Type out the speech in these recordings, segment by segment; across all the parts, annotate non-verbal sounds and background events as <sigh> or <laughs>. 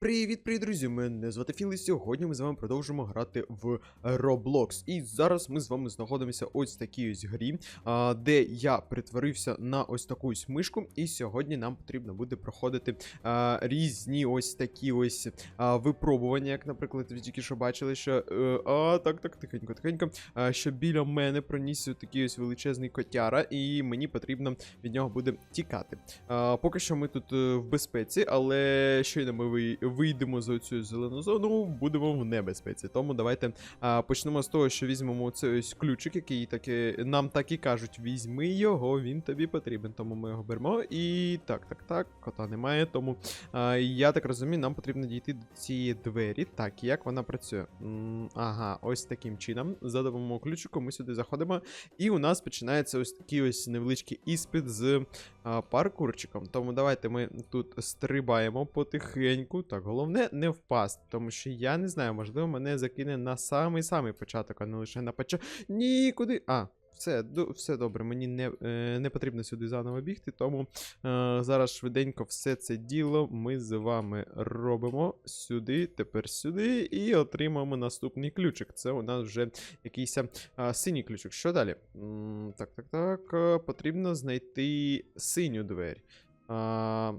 Привіт, привіт, друзі! Мене звати Філ, і сьогодні ми з вами продовжимо грати в Roblox. І зараз ми з вами знаходимося ось в такій ось грі, де я перетворився на ось таку ось мишку. І сьогодні нам потрібно буде проходити різні ось такі ось випробування, як, наприклад, ви тільки що бачили, що. е, а, так, так, тихенько, тихенько. Що біля мене пронісся такий ось величезний котяра, і мені потрібно від нього буде тікати. Поки що ми тут е, в безпеці, але щойно ми ви- вийдемо з цю зелену зону, будемо в небезпеці. Тому давайте а, почнемо з того, що візьмемо цей ось ключик, який таки, нам так і кажуть: візьми його, він тобі потрібен. Тому ми його беремо. І так, так, так, кота немає. Тому а, я так розумію, нам потрібно дійти до цієї двері. Так, як вона працює? Ага, ось таким чином. За допомогою ключику ми сюди заходимо. І у нас починається ось такий ось невеличкий іспит з а, паркурчиком. Тому давайте ми тут стрибаємо потихеньку. Так, головне не впасти, тому що я не знаю, можливо, мене закине на самий-самий початок, а не лише на початок. Нікуди. А. Все, до- все добре, мені не, е, не потрібно сюди заново бігти, тому е, зараз швиденько все це діло ми з вами робимо сюди, тепер сюди, і отримаємо наступний ключик. Це у нас вже якийсь а, синій ключик. Що далі? М, так, так, так. е, Потрібно знайти синю двері. А,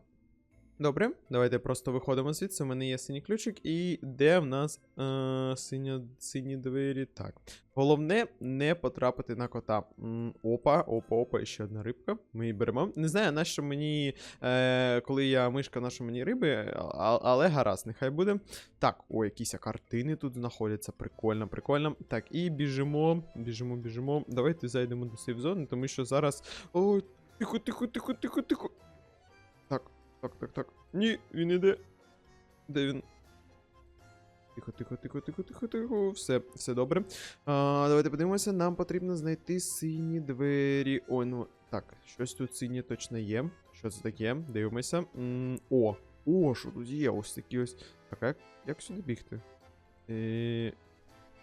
добре, давайте просто виходимо звідси. У мене є синій ключик. І де в нас е, синя, сині двері? Так. Головне не потрапити на кота. Опа, опа, опа, ще одна рибка. Ми її беремо. Не знаю, на що мені, е, коли я мишка, на що мені риби, а- але гаразд, нехай буде. Так, о, якісь картини тут знаходяться. Прикольно, прикольно. Так, і біжимо, біжимо, біжимо. Давайте зайдемо до сейф-зони, тому що зараз. О, тихо, тихо, тихо, тихо, тихо. Так, так, так. Ні, він іде. Де він? Тихо, тихо, тихо, тихо, тихо, тихо. Все, все добре. А, давайте подивимося. Нам потрібно знайти сині двері. О, ну. Так, щось тут синє точно є. Що це таке? Дивимося. М, о, о, що тут є? Ось такі ось. Так, як, як сюди бігти? Е,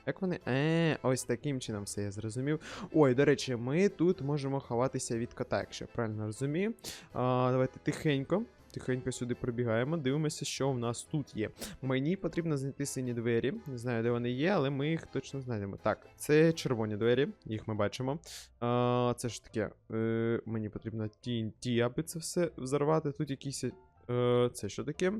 як вони. Е, ось таким чином все я зрозумів. Ой, до речі, ми тут можемо ховатися від кота, якщо я правильно розумію. А, давайте тихенько. Тихенько сюди пробігаємо, дивимося, що в нас тут є. Мені потрібно знайти сині двері. Не знаю, де вони є, але ми їх точно знайдемо. Так, це червоні двері, їх ми бачимо. А, це ж таке. Е, мені потрібно TNT, аби це все взорвати. Тут якісь. Е, це що таке?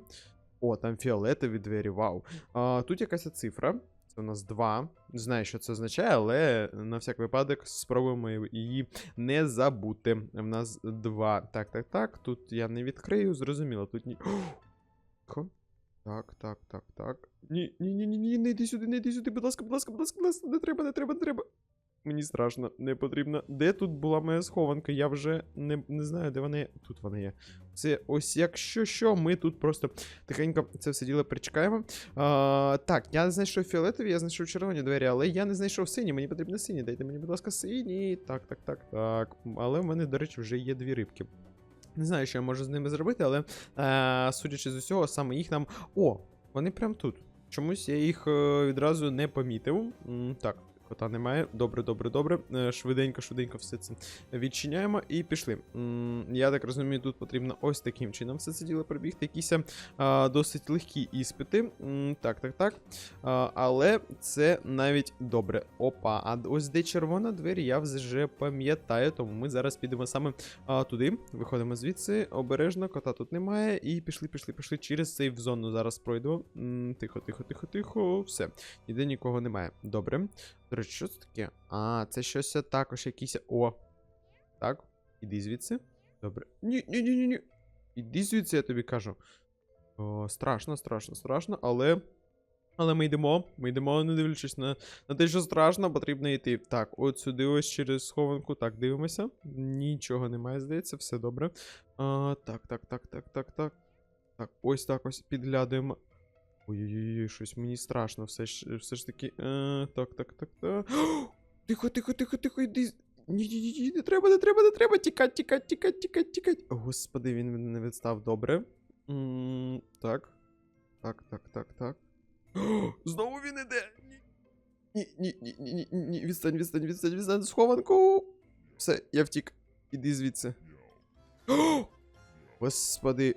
О, там фіолетові двері, вау. А, тут якась цифра. Це у нас 2. Не знаю, що це означає, але на всяк випадок спробуємо її не забути. У нас 2. Так, так, так. Тут я не відкрию, зрозуміло. Тут ні. <gasps> Так, так, так, так. Ні, ні, ні, ні, ні, не йди сюди, не йди сюди, будь ласка, будь ласка, будь ласка, будь ласка, не треба, не треба, не треба. Мені страшно, не потрібно. Де тут була моя схованка? Я вже не, не знаю, де вона є. Тут вона є. Це ось якщо що, ми тут просто тихенько це все діло причекаємо. А, так, я знайшов фіолетові, я знайшов червоні двері, але я не знайшов сині. Мені потрібно сині. Дайте мені, будь ласка, сині. Так, так, так, так. Але в мене, до речі, вже є дві рибки. Не знаю, що я можу з ними зробити, але е, судячи з усього, саме їх нам. О, вони прям тут. Чомусь я їх е, відразу не помітив. Так, кота немає. Добре, добре, добре. Е, швиденько, швиденько все це відчиняємо і пішли. Я так розумію, тут потрібно ось таким чином все це діло пробігти. Якісь е, досить легкі іспити. Так, так, так. А, але це навіть добре. Опа, а ось де червона двері, я вже пам'ятаю, тому ми зараз підемо саме туди. Виходимо звідси, обережно, кота тут немає. І пішли, пішли, пішли через сейф зону. Зараз пройдемо. Тихо, тихо, тихо, тихо. Все. Ніде нікого немає. Добре. Речі, що це таке? А, це щось також якісь. О. Так, іди звідси. Добре. Ні, ні, ні, ні, ні. Іди звідси, я тобі кажу. О, страшно, страшно, страшно, але. Але ми йдемо, ми йдемо, не дивлячись на, на те, що страшно, потрібно йти. Так, от сюди ось через схованку. Так, дивимося. Нічого немає, здається, все добре. А, так, так, так, так, так, так. Так, ось так ось підглядуємо. Ой-ой-ой, щось мені страшно, все ж, все ж таки. Е, так, так, так, так. <gasps> Тихо, тихо, тихо, тихо, йди. Ні, ні, ні, не треба, не треба, не треба. Тікать, тікать, тікать, тікать, тікать. Господи, він мене не відстав добре. Так. Так, так, так, так. <gasps> Знову він іде. Ні, ні, ні, ні, ні, ні, ні, відстань, відстань, відстань, відстань, схованку. Все, я втік. Іди звідси. <gasps> Господи.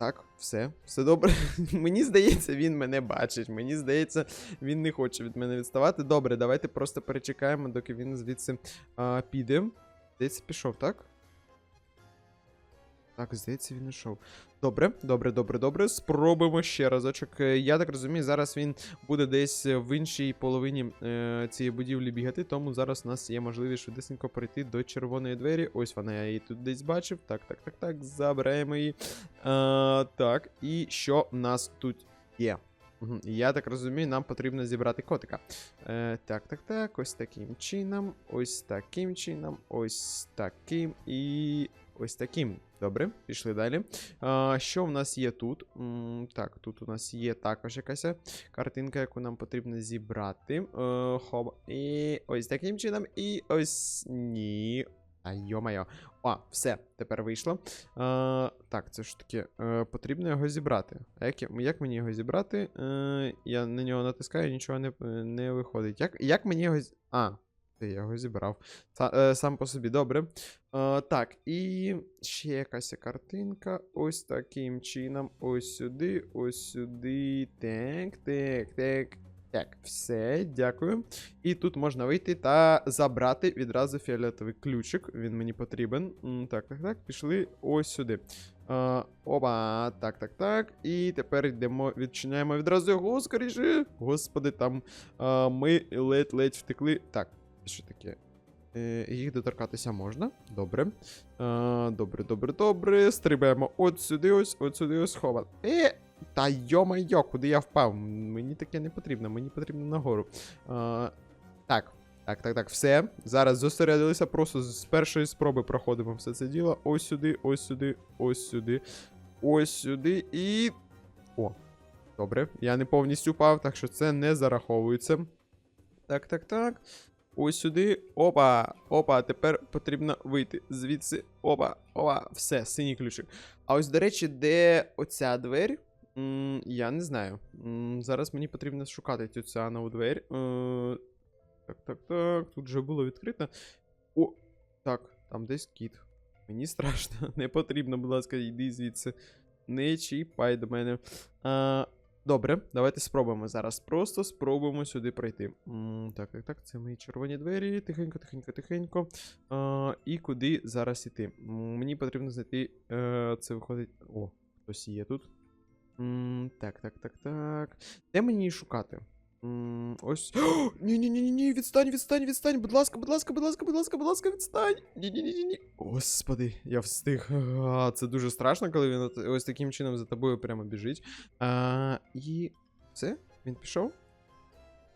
Так, все, все добре. <laughs> мені здається, він мене бачить. Мені здається, він не хоче від мене відставати. Добре, давайте просто перечекаємо, доки він звідси а, піде. Здається, пішов, так? Так, здається, він йшов. Добре, добре, добре, добре. Спробуємо ще разочок. Е, Я так розумію, зараз він буде десь в іншій половині е, цієї будівлі бігати, тому зараз у нас є можливість швидесенько перейти до червоної двері. Ось вона, я її тут десь бачив. Так, так, так, так. Забираємо її. А, так, і що в нас тут є? Я так розумію, нам потрібно зібрати котика. Е, так, так, так. Ось таким чином, ось таким чином, ось таким і ось таким. Добре, пішли далі. А, що в нас є тут? М, так, тут у нас є також якась картинка, яку нам потрібно зібрати. Е, хоп. І ось таким чином, і ось ні. А йо-майо. О, все, тепер вийшло. А, так, це ж таки, е, потрібно його зібрати. А як, як мені його зібрати? Е, я на нього натискаю, нічого не, не виходить. Як, як мені його. А, я його зібрав. Са, е, сам по собі, добре. Е, так, і ще якась картинка. Ось таким чином. Ось сюди, ось сюди. Так, так, так. Так, все, дякую. І тут можна вийти та забрати відразу фіолетовий ключик. Він мені потрібен. Так, так, так. Пішли ось сюди. А, оба, так, так, так. І тепер йдемо, відчиняємо відразу його скоріше. Господи, там а, ми ледь-ледь втекли. Так, що таке? Е, їх доторкатися можна. Добре. А, добре, добре, добре. Стрибаємо от сюди, ось, от сюди, ось хова. Е, та йо-майо, куди я впав? Мені таке не потрібно, мені потрібно нагору. А, так, так, так, так, все. Зараз зосередилися, просто з першої спроби проходимо все це діло. Ось сюди, ось сюди, ось сюди, ось сюди і. О, добре. Я не повністю впав, так що це не зараховується. Так, так, так. Ось сюди. Опа. Опа. Тепер потрібно вийти звідси. Опа, опа. Все, синій ключик. А ось, до речі, де оця двері? М, я не знаю. М, зараз мені потрібно шукати цю ціанову двері. Е, так, так, так. Тут вже було відкрито. О, так, там десь кіт. Мені страшно. <laughs> Не потрібно, будь ласка, йди звідси. Не чіпай до мене. А, добре, давайте спробуємо зараз. Просто спробуємо сюди пройти. Так, так, так, це мої червоні двері. Тихенько, тихенько, тихенько. І куди зараз іти? Мені потрібно знайти. Е, це виходить. О, хтось є тут. Так, так, так, так. Де мені її шукати? Ось. Ні, ні, ні, ні, ні, відстань, відстань, відстань. Будь ласка, будь ласка, будь ласка, будь ласка, будь ласка, відстань. Ні, ні, ні, ні, ні. Господи, я встиг. Це дуже страшно, коли він ось таким чином за тобою прямо біжить. І все, він пішов.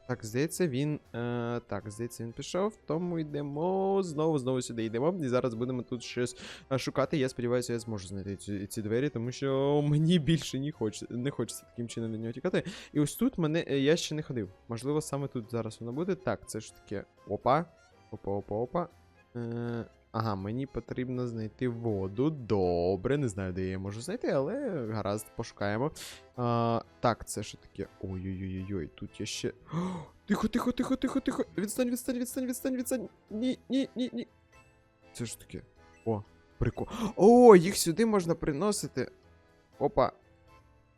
Так, здається, він. Е, так, здається, він пішов. Тому йдемо. Знову, знову сюди йдемо. І зараз будемо тут щось е, шукати. Я сподіваюся, я зможу знайти ці, ці двері, тому що мені більше не, хоч, не хочеться таким чином від нього тікати. І ось тут мене е, я ще не ходив. Можливо, саме тут зараз воно буде. Так, це ж таке. Опа. Опа, опа, опа. Е, ага, мені потрібно знайти воду. Добре, не знаю, де я її можу знайти, але гаразд, пошукаємо. А, так, це що таке? Ой-ой-ой-ой, тут є ще. Тихо, тихо, тихо, тихо, тихо. Відстань, відстань, відстань, відстань, відстань. Ні, ні, ні, ні. Це ж таке. О, прикол. О, їх сюди можна приносити. Опа.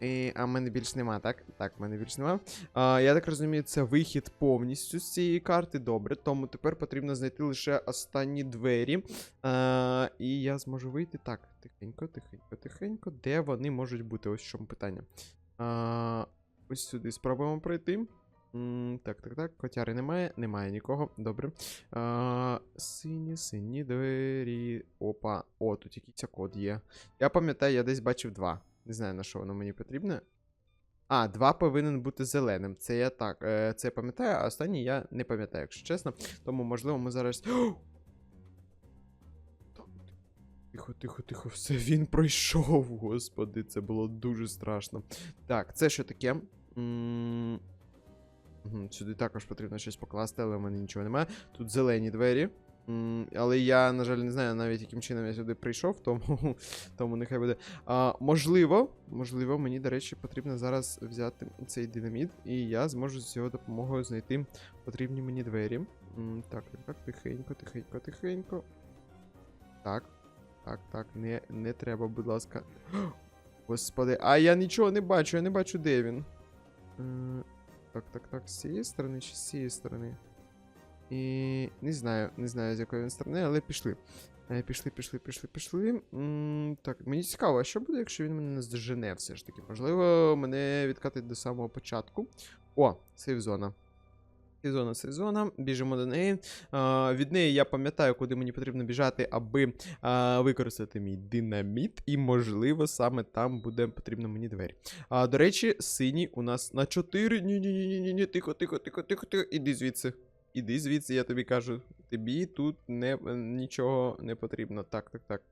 І, а в мене більш нема, так? Так, в мене більш нема. А, я так розумію, це вихід повністю з цієї карти. Добре, тому тепер потрібно знайти лише останні двері. А, і я зможу вийти. Так, тихенько, тихенько, тихенько. Де вони можуть бути? Ось в чому питання. А, ось сюди спробуємо пройти. Так, так, так. Котяри немає, немає нікого. Добре. А, сині, сині двері. Опа. О, тут якийсь код є. Я пам'ятаю, я десь бачив два. Не знаю, на що воно мені потрібно. А, два повинен бути зеленим. Це я так. Е, це я пам'ятаю, а останній я не пам'ятаю, якщо чесно. Тому, можливо, ми зараз. Тихо, тихо, тихо, все, він пройшов, господи, це було дуже страшно. Так, це що таке? Сюди також потрібно щось покласти, але в мене нічого немає. Тут зелені двері. Але я, на жаль, не знаю навіть яким чином я сюди прийшов, тому, <laughs> тому нехай буде. А, можливо, можливо, мені, до речі, потрібно зараз взяти цей динаміт, і я зможу з його допомогою знайти потрібні мені двері. Так, так, тихенько, тихенько, тихенько. Так, так, так, не, не треба, будь ласка. <gasps> Господи, а я нічого не бачу, я не бачу, де він. Так, так, так, з цієї сторони чи з цієї сторони? І не знаю, не знаю, з якої він сторони, але пішли. Е, Пішли, пішли, пішли, пішли. М, Так, мені цікаво, а що буде, якщо він мене наздожене все ж таки? Можливо, мене відкатить до самого початку. О, сейф-зона. Сейф-зона, сейф-зона. Біжимо до неї. А, від неї я пам'ятаю, куди мені потрібно біжати, аби а, використати мій динаміт. І, можливо, саме там буде потрібно мені двері. А, до речі, синій у нас на 4. Ні-ні-ні-ні, тихо, тихо, тихо, тихо, тихо. Іди звідси. Іди звідси, я тобі кажу. Тобі тут не, нічого не потрібно. Так, так, так.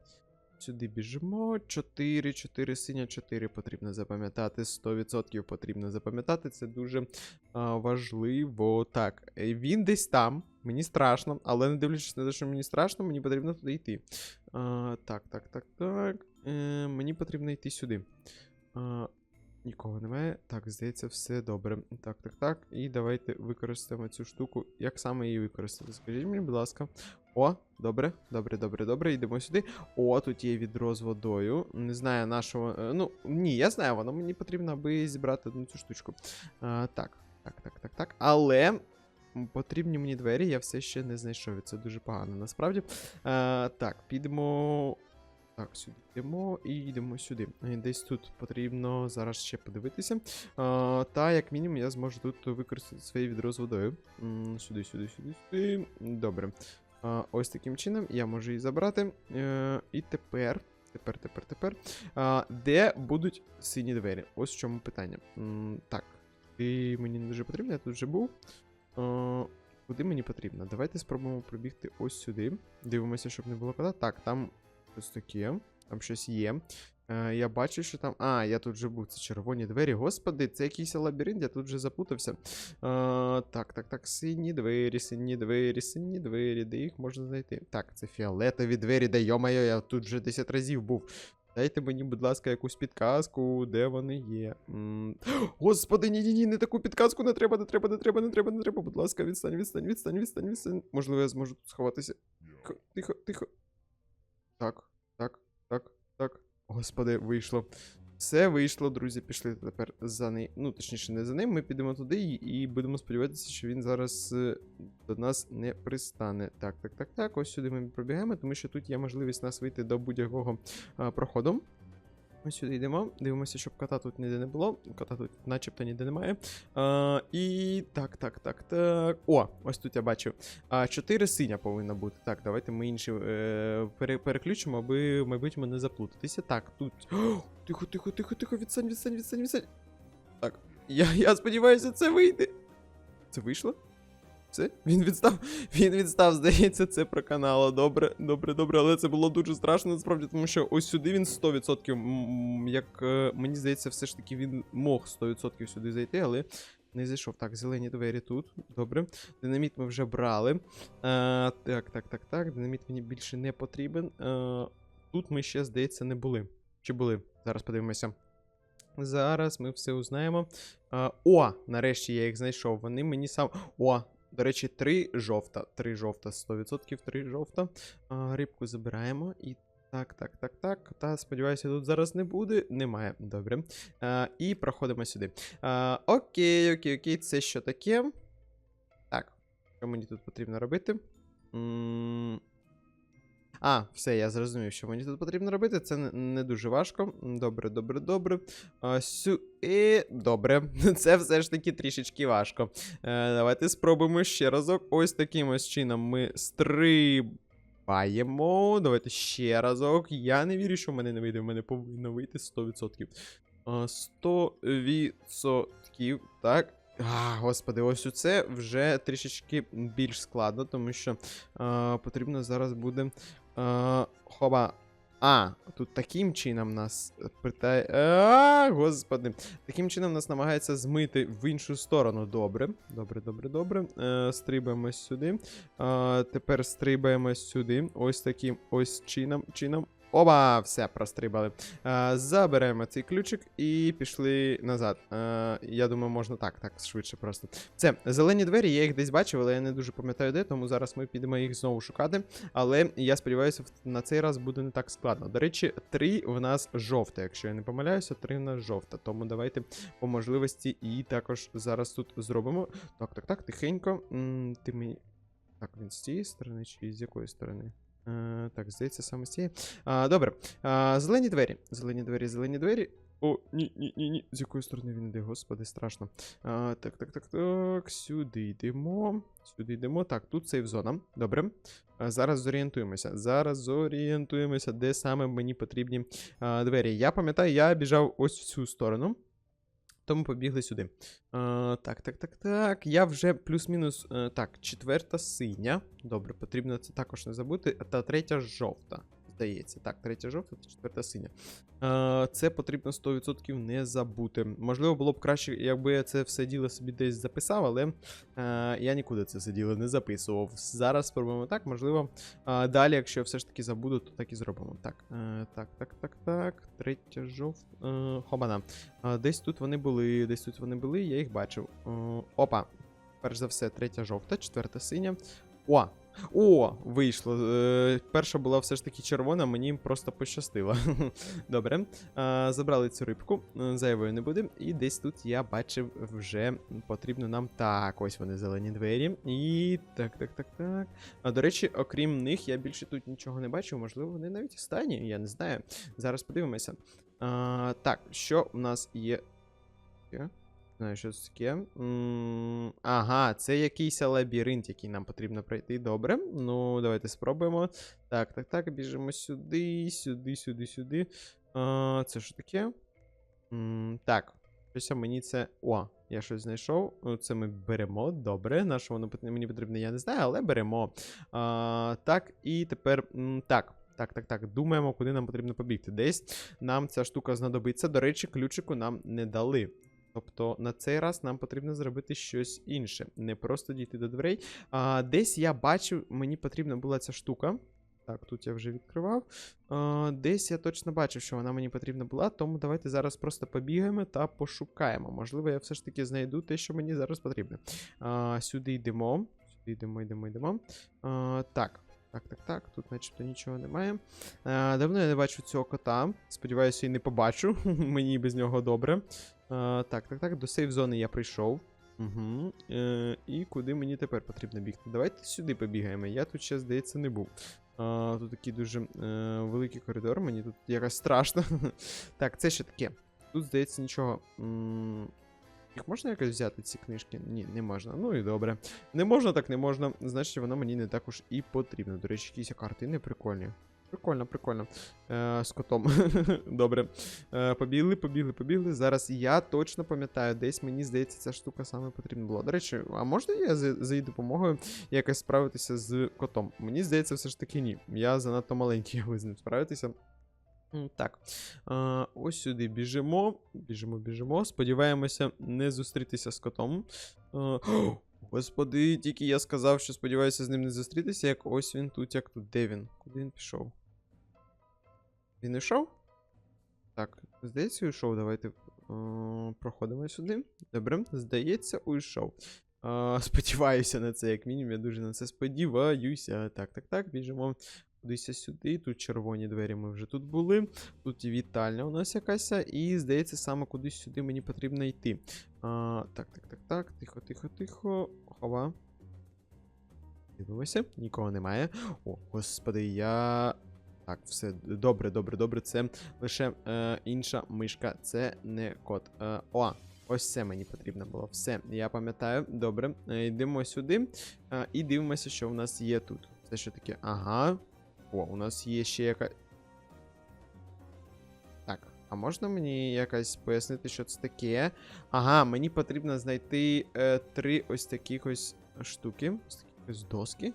Сюди біжимо. 4, 4, синя, 4 потрібно запам'ятати. 100% потрібно запам'ятати. Це дуже а, важливо. Так, е, він десь там. Мені страшно, але не дивлячись на те, що мені страшно, мені потрібно туди йти. А, так, так, так, так. Е, мені потрібно йти сюди. А, нікого немає. Так, здається, все добре. Так, так, так. І давайте використаємо цю штуку. Як саме її використати? Скажіть мені, будь ласка. О, добре, добре, добре, добре. Йдемо сюди. О, тут є відро з водою. Не знаю нашого. е, Ну, ні, я знаю, воно мені потрібно, аби зібрати одну цю штучку. А, так, так, так, так, так. Але. Потрібні мені двері, я все ще не знайшов. Це дуже погано, насправді. А, так, підемо. Так, сюди йдемо і йдемо сюди. Е, Десь тут потрібно зараз ще подивитися. А, та, як мінімум, я зможу тут використати своє відро з водою. Сюди, сюди, сюди, сюди. Добре. А, ось таким чином я можу її забрати. Е, і тепер. Тепер, тепер, тепер. А, де будуть сині двері? Ось в чому питання. М, так. І мені не дуже потрібно, я тут вже був. А, куди мені потрібно? Давайте спробуємо пробігти ось сюди. Дивимося, щоб не було кода. Так, там щось таке. Там щось є. Е, я бачу, що там. А, я тут вже був. Це червоні двері. Господи, це якийсь лабіринт, я тут вже запутався. Е, так, так, так. Сині двері, сині двері, сині двері. Де їх можна знайти? Так, це фіолетові двері, де йо-моє, я тут вже 10 разів був. Дайте мені, будь ласка, якусь підказку, де вони є. М, Господи, ні, ні, ні, не таку підказку не треба, не треба, не треба, не треба, не треба. Будь ласка, відстань, відстань, відстань, відстань, відстань. Можливо, я зможу тут сховатися. Тихо, тихо. Так, так, так, так. Господи, вийшло. Все вийшло, друзі, пішли тепер за ним. Ну, точніше, не за ним. Ми підемо туди і, будемо сподіватися, що він зараз е, до нас не пристане. Так, так, так, так. Ось сюди ми пробігаємо, тому що тут є можливість нас вийти до будь-якого проходу. Ось сюди йдемо. Дивимося, щоб кота тут ніде не було. Кота тут начебто ніде немає. А, і так, так, так, так. О, ось тут я бачу. А, 4 синя повинно бути. Так, давайте ми інші е, пере, переключимо, аби в майбутньому не заплутатися. Так, тут. Тихо, тихо, тихо, тихо, відстань, відстань, відстань, відстань. Так. Я, я сподіваюся, це вийде. Це вийшло? Все? Він відстав. <laughs> Він відстав, здається, це проканало. Добре, добре, добре, але це було дуже страшно насправді, тому що ось сюди він 100%, як е, мені здається, все ж таки він мог 100% сюди зайти, але не зайшов. Так, зелені двері тут. Добре. Динаміт ми вже брали. Е, так, так, так, так. Динаміт мені більше не потрібен. Е, тут ми ще, здається, не були. Чи були? Зараз подивимося. Зараз ми все узнаємо. Е, о, нарешті я їх знайшов. Вони мені сам. О, до речі, три жовта. Три жовта, 100%, три жовта. А, забираємо. І так, так, так, так. Та сподіваюся, тут зараз не буде. Немає. Добре. І проходимо сюди. Окей, окей, окей. Це що таке? Так. Що мені тут потрібно робити? А, все, я зрозумів, що мені тут потрібно робити. Це не, дуже важко. Добре, добре, добре. А, сю... І... Добре. <laughs> Це все ж таки трішечки важко. Е, давайте спробуємо ще разок. Ось таким ось чином ми стрибаємо. Давайте ще разок. Я не вірю, що в мене не вийде. В мене повинно вийти 100%. 100%. Так. А, господи, ось це вже трішечки більш складно, тому що а, потрібно зараз буде. А, хоба. А, тут таким чином нас питає. А, господи. Таким чином нас намагається змити в іншу сторону. Добре. Добре, добре, добре. Е, стрибаємо сюди. Е, тепер стрибаємо сюди. Ось таким ось чином. чином. Оба, все, прострибали. Е, заберемо цей ключик і пішли назад. Е, я думаю, можна так, так, швидше просто. Це зелені двері, я їх десь бачив, але я не дуже пам'ятаю де, тому зараз ми підемо їх знову шукати. Але я сподіваюся, на цей раз буде не так складно. До речі, три в нас жовте, якщо я не помиляюся, три в нас жовта. Тому давайте по можливості і також зараз тут зробимо. Так, так, так, тихенько. Ти мені. Так, він з цієї сторони чи з якої сторони? Е, так, здається, саме з цієї. А, добре. А, зелені двері. Зелені двері, зелені двері. О, ні, ні, ні, ні. З якої сторони він йде, господи, страшно. А, так, так, так, так. Сюди йдемо. Сюди йдемо. Так, тут сейф зона. Добре. А, зараз зорієнтуємося. Зараз зорієнтуємося, де саме мені потрібні а, двері. Я пам'ятаю, я біжав ось в цю сторону. Тому побігли сюди. А, так, так, так, так. Я вже плюс-мінус. е, так, четверта синя. Добре, потрібно це також не забути. Та третя жовта. Здається. Так, третя жовта та четверта синя. Е, це потрібно 100% не забути. Можливо, було б краще, якби я це все діло собі десь записав, але е, я нікуди це все діло не записував. Зараз спробуємо так. Можливо, е, далі, якщо я все ж таки забуду, то так і зробимо. Так, е, так, так, так, так. Третя жовта. Е, хобана. Е, десь тут вони були, десь тут вони були, я їх бачив. Е, опа. Перш за все, третя жовта, четверта синя. О! О, вийшло. Е, перша була все ж таки червона, мені просто пощастило. <laughs> Добре. Забрали цю рибку, е, зайвою не буде. І десь тут я бачив, вже потрібно нам. Так, ось вони зелені двері. І так, так, так, так. А, до речі, окрім них, я більше тут нічого не бачив. Можливо, вони навіть останні, я не знаю. Зараз подивимося. А, так, що у нас є? Знаю, що це таке. Ага, це якийсь лабіринт, який нам потрібно пройти. Добре. Ну, давайте спробуємо. Так, так, так, біжимо сюди, сюди, сюди, сюди. А, це що таке? Так, щось мені це. О, я щось знайшов. Це ми беремо. Добре. На що воно мені потрібно, я не знаю, але беремо. А, так, і тепер. Так. Так, так, так. Думаємо, куди нам потрібно побігти. Десь нам ця штука знадобиться. До речі, ключику нам не дали. Тобто на цей раз нам потрібно зробити щось інше, не просто дійти до дверей. А, десь я бачив, мені потрібна була ця штука. Так, тут я вже відкривав. А, десь я точно бачив, що вона мені потрібна була, тому давайте зараз просто побігаємо та пошукаємо. Можливо, я все ж таки знайду те, що мені зараз потрібно. А, сюди йдемо. Сюди йдемо, йдемо, йдемо. А, так. Так, так, так, тут начебто нічого немає. А, давно я не бачу цього кота. Сподіваюся, і не побачу. <laughs> Мені без нього добре. А, так, так, так, до сейф зони я прийшов. Угу. Е, і куди мені тепер потрібно бігти? Давайте сюди побігаємо. Я тут ще, здається, не був. А, тут такий дуже е, великий коридор, мені тут якось страшно. <laughs> так, це що таке? Тут, здається, нічого. Їх можна якось взяти, ці книжки? Ні, не можна. Ну і добре. Не можна, так не можна. Значить, воно мені не також і потрібно. До речі, якісь картини прикольні. Прикольно, прикольно. Е, з котом. <laughs> Добре. Е, побігли, побігли, побігли. Зараз я точно пам'ятаю, десь мені здається, ця штука саме потрібна була. До речі, а можна я за, за її допомогою якось справитися з котом? Мені здається, все ж таки ні. Я занадто маленький, <laughs> аби з ним справитися. Так, е, ось сюди біжимо, біжимо, біжимо. Сподіваємося не зустрітися з котом. Е, <gasps> Господи, тільки я сказав, що сподіваюся з ним не зустрітися, як ось він тут, як тут. Де він? Куди він пішов? Він йшов? Так, здається, уйшов. Давайте е, проходимо сюди. Добре, здається, уйшов. <laughs> Сподіваюся на це, як мінімум, я дуже на це сподіваюся. Так, так, так, біжимо кудись сюди. Тут червоні двері ми вже тут були. Тут і вітальня у нас якась, і здається, саме кудись сюди мені потрібно йти. А, так, так, так, так. Тихо, тихо, тихо. Хова. Дивимося, нікого немає. О, господи, я. Так, все добре, добре, добре. Це лише е, інша мишка, це не кот. Е, о, ось це мені потрібно було. Все, я пам'ятаю. Добре. Е, йдемо сюди е, і дивимося, що в нас є тут. Це що таке? Ага. О, у нас є ще яка. Так, а можна мені якось пояснити, що це таке? Ага, мені потрібно знайти е, три ось таких ось штуки. Ось такі ось доски. Е,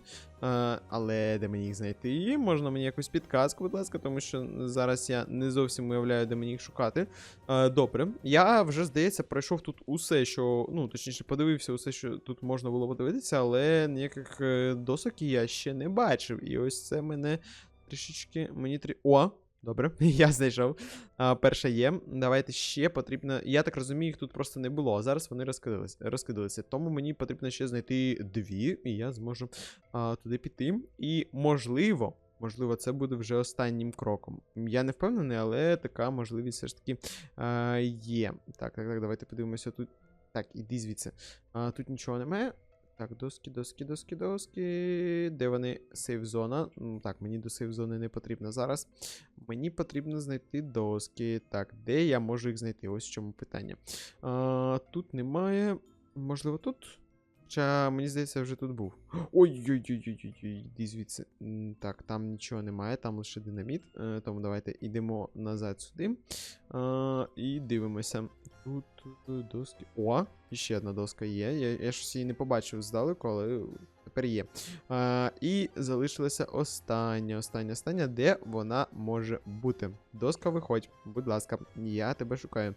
але де мені їх знайти? Можна мені якусь підказку, будь ласка, тому що зараз я не зовсім уявляю, де мені їх шукати. Е, добре. Я вже, здається, пройшов тут усе, що. Ну, точніше, подивився усе, що тут можна було подивитися, але ніяких е, досок я ще не бачив. І ось це мене трішечки. Мені трі. О! Добре, <laughs> я знайшов. А, перша є. Давайте ще потрібно. Я так розумію, їх тут просто не було. А зараз вони розкидалися. розкидалися. Тому мені потрібно ще знайти дві, і я зможу а, туди піти. І можливо, можливо, це буде вже останнім кроком. Я не впевнений, але така можливість все ж таки а, є. Так, так, так, давайте подивимося тут. Так, іди звідси. А, тут нічого немає. Так, доски, доски, доски, доски. Де вони? Сейф-зона. Так, мені до сейф-зони не потрібно зараз. Мені потрібно знайти доски. Так, де я можу їх знайти? Ось в чому питання. А, тут немає. Можливо, тут? Хоча, мені здається, вже тут був. Ой-ой-ой-ой-ой, йди звідси. Так, там нічого немає, там лише динаміт. Е, Тому давайте йдемо назад сюди. І дивимося. Тут, доски. О, ще одна доска є. Я, я щось її не побачив здалеку, але тепер є. А, і залишилася остання, остання, остання, де вона може бути. Доска, виходь, будь ласка, я тебе шукаю.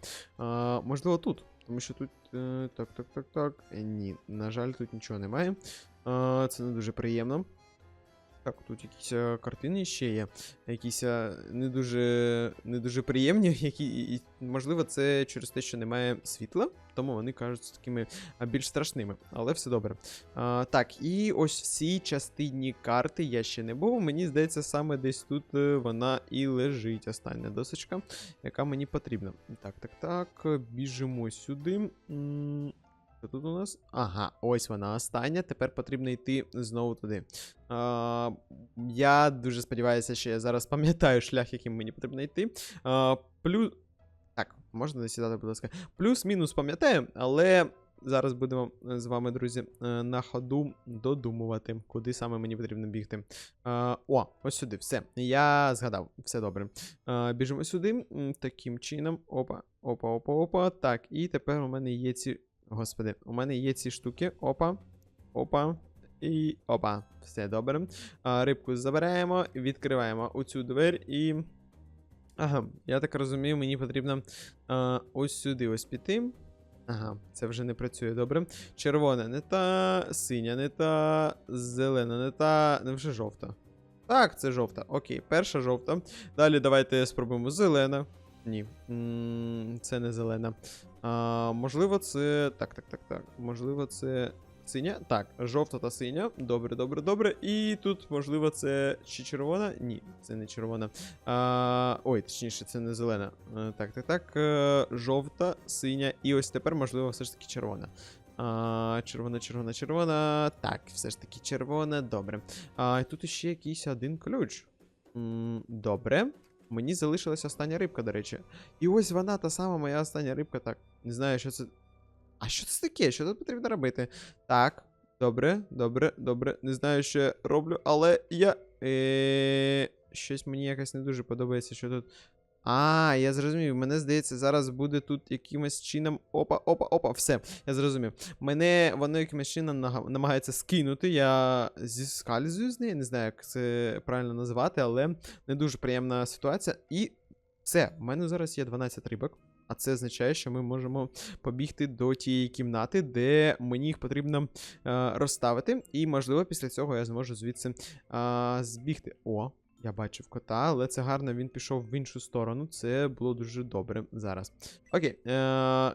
Можливо, тут. Тому що тут. Е, так, так, так, так. Е, ні, на жаль, тут нічого немає. Це не дуже приємно. Так, тут якісь е, картини ще є. Якісь е, не дуже, не дуже приємні, <laughs> які, і, можливо, це через те, що немає світла, тому вони кажуться такими більш страшними, але все добре. А, так, і ось в цій частині карти я ще не був. Мені здається, саме десь тут е, вона і лежить. Остання досочка, яка мені потрібна. Так, так, так. Біжимо сюди. Що тут у нас? Ага, ось вона остання. Тепер потрібно йти знову туди. А, я дуже сподіваюся, що я зараз пам'ятаю шлях, яким мені потрібно йти. А, плюс. Так, можна не сідати, будь ласка. Плюс-мінус пам'ятаю, але зараз будемо е, з вами, друзі, е, на ходу додумувати, куди саме мені потрібно бігти. О, ось сюди, все. Я згадав, все добре. Біжимо сюди. Таким чином. Опа, опа, опа, опа. Так, і тепер у мене є ці. Господи, у мене є ці штуки. Опа. Опа. І опа, все добре. А, рибку забираємо, відкриваємо оцю двері і. Ага, я так розумію, мені потрібно а, ось сюди ось піти. Ага, це вже не працює добре. Червона не та, синя не та, зелена не та, не вже жовта. Так, це жовта. Окей, перша жовта. Далі давайте спробуємо зелена. Ні, це не зелена. А, можливо, це. Так, так, так, так. Можливо, це. Синя? Так, жовта та синя. Добре, добре, добре. І тут, можливо, це чи червона? Ні, це не червона. А, ой, точніше, це не зелена. Е, Так, так, так. е, Жовта, синя. І ось тепер, можливо, все ж таки червона. А, червона, червона, червона. Так, все ж таки червона. Добре. А, тут ще якийсь один ключ. Добре. Мені залишилася остання рибка, до речі. І ось вона, та сама моя остання рибка. Так, не знаю, що це. А що це таке? Що тут потрібно робити? Так, добре, добре, добре. Не знаю, що я роблю, але я. Е... Щось мені якось не дуже подобається, що тут. А, я зрозумів. Мене здається, зараз буде тут якимось чином. Опа, опа, опа, все. Я зрозумів. Мене воно якимось чином намагається скинути. Я зіскальзую з неї, не знаю, як це правильно назвати, але не дуже приємна ситуація. І все, в мене зараз є 12 рибок. А це означає, що ми можемо побігти до тієї кімнати, де мені їх потрібно е, розставити. І, можливо, після цього я зможу звідси е, збігти. О, я бачив кота, але це гарно, він пішов в іншу сторону. Це було дуже добре зараз. Окей. Е,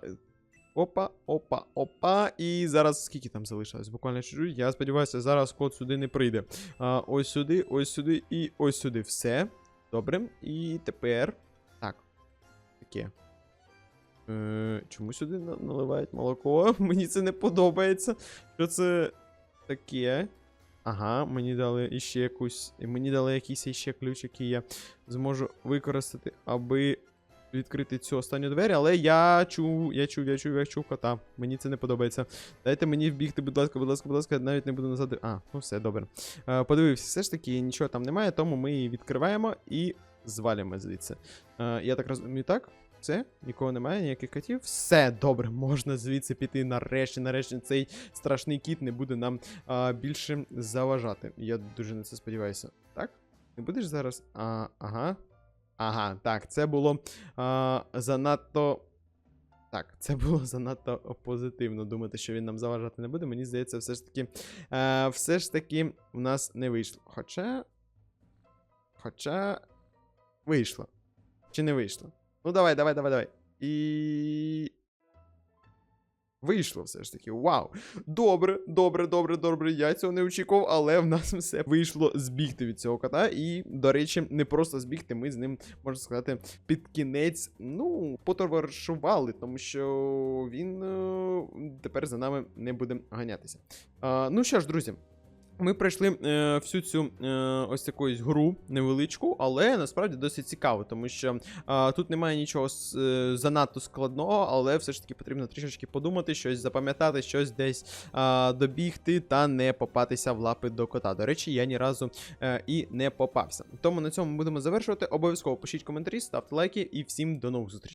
Опа, опа, опа. І зараз скільки там залишилось? Буквально чуть-чуть. Я сподіваюся, зараз код сюди не прийде. А, ось сюди, ось сюди і ось сюди. Все. Добре. І тепер. Так. Таке. Е, чому сюди наливають молоко? <laughs> Мені це не подобається. Що це таке? Ага, мені дали іще якусь. Мені дали якийсь іще ключ, який я зможу використати, аби відкрити цю останню двері, але я чув, я чув, я чув, я чув кота. Мені це не подобається. Дайте мені вбігти, будь ласка, будь ласка, будь ласка, навіть не буду назад. А, ну все, добре. Е, подивився, все ж таки нічого там немає, тому ми її відкриваємо і звалюємо звідси. Е, я так розумію, так? Все, нікого немає, ніяких котів. Все добре, можна звідси піти. Нарешті, нарешті, цей страшний кіт не буде нам а, більше заважати. Я дуже на це сподіваюся. Так? Не будеш зараз? А, ага. Ага, так, це було а, занадто. Так, це було занадто позитивно думати, що він нам заважати не буде. Мені здається, все ж таки. Е, все ж таки в нас не вийшло. Хоча. Хоча. Вийшло. Чи не вийшло? Ну давай, давай, давай, давай. І. Вийшло все ж таки. Вау! Добре, добре, добре, добре. Я цього не очікував, але в нас все вийшло збігти від цього кота. І, до речі, не просто збігти, ми з ним, можна сказати, під кінець, ну, потоваришували, тому що він е, тепер за нами не буде ганятися. А, ну що ж, друзі. Ми пройшли е, всю цю е, ось таку ось гру невеличку, але насправді досить цікаво, тому що е, тут немає нічого с- е, занадто складного, але все ж таки потрібно трішечки подумати, щось запам'ятати, щось десь е, добігти та не попатися в лапи до кота. До речі, я ні разу е, і не попався. Тому на цьому будемо завершувати. Обов'язково пишіть коментарі, ставте лайки і всім до нових зустрічей.